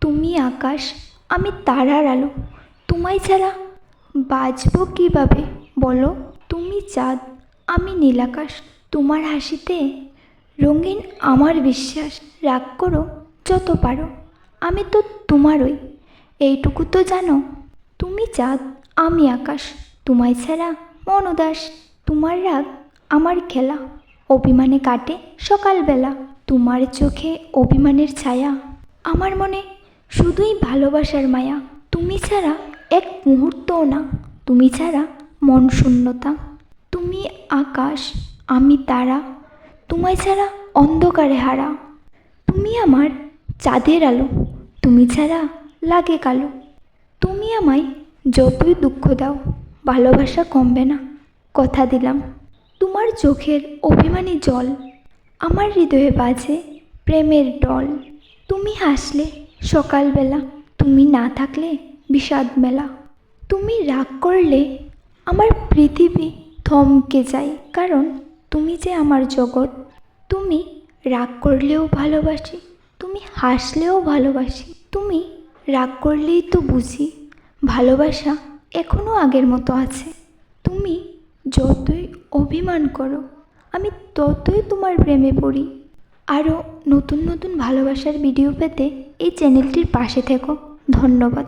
তুমি আকাশ, আমি তারার আলো। তোমায় ছাড়া বাঁচবো কীভাবে বলো? তুমি চাঁদ, আমি নীলাকাশ। তোমার হাসিতে রঙিন আমার বিশ্বাস। রাগ করো যত পারো, আমি তো তোমারই। এইটুকু তো জানো। তুমি চাঁদ, আমি আকাশ। তোমায় ছাড়া মন উদাস। তোমার রাগ আমার খেলা। অভিমানে কাটে সকালবেলা। তোমার চোখে অভিমানের ছায়া। আমার মনে শুধুই ভালোবাসার মায়া। তুমি ছাড়া এক মুহূর্তও না। তুমি ছাড়া মন শূন্যতা। তুমি আকাশ, আমি তারা। তোমায় ছাড়া অন্ধকারে হারা। তুমি আমার চাঁদের আলো। তুমি ছাড়া লাগে কালো। তুমি আমায় যতই দুঃখ দাও, ভালোবাসা কমবে না। কথা দিলাম। তোমার চোখের অভিমানী জল। আমার হৃদয়ে বাজে প্রেমের ডল। তুমি হাসলে সকালবেলা তুমি না থাকলে বিষাদ মেলা তুমি রাগ করলে আমার পৃথিবী থমকে যায়, কারণ তুমি যে আমার জগৎ। তুমি রাগ করলেও ভালোবাসি, তুমি হাসলেও ভালোবাসি। তুমি রাগ করলেই তো বুঝি, ভালোবাসা এখনও আগের মতো আছে। তুমি যতই অভিমান করো, আমি ততই তোমার প্রেমে পড়ি। আরও নতুন নতুন ভালোবাসার ভিডিও পেতে এই চ্যানেলটির পাশে থেকো। ধন্যবাদ।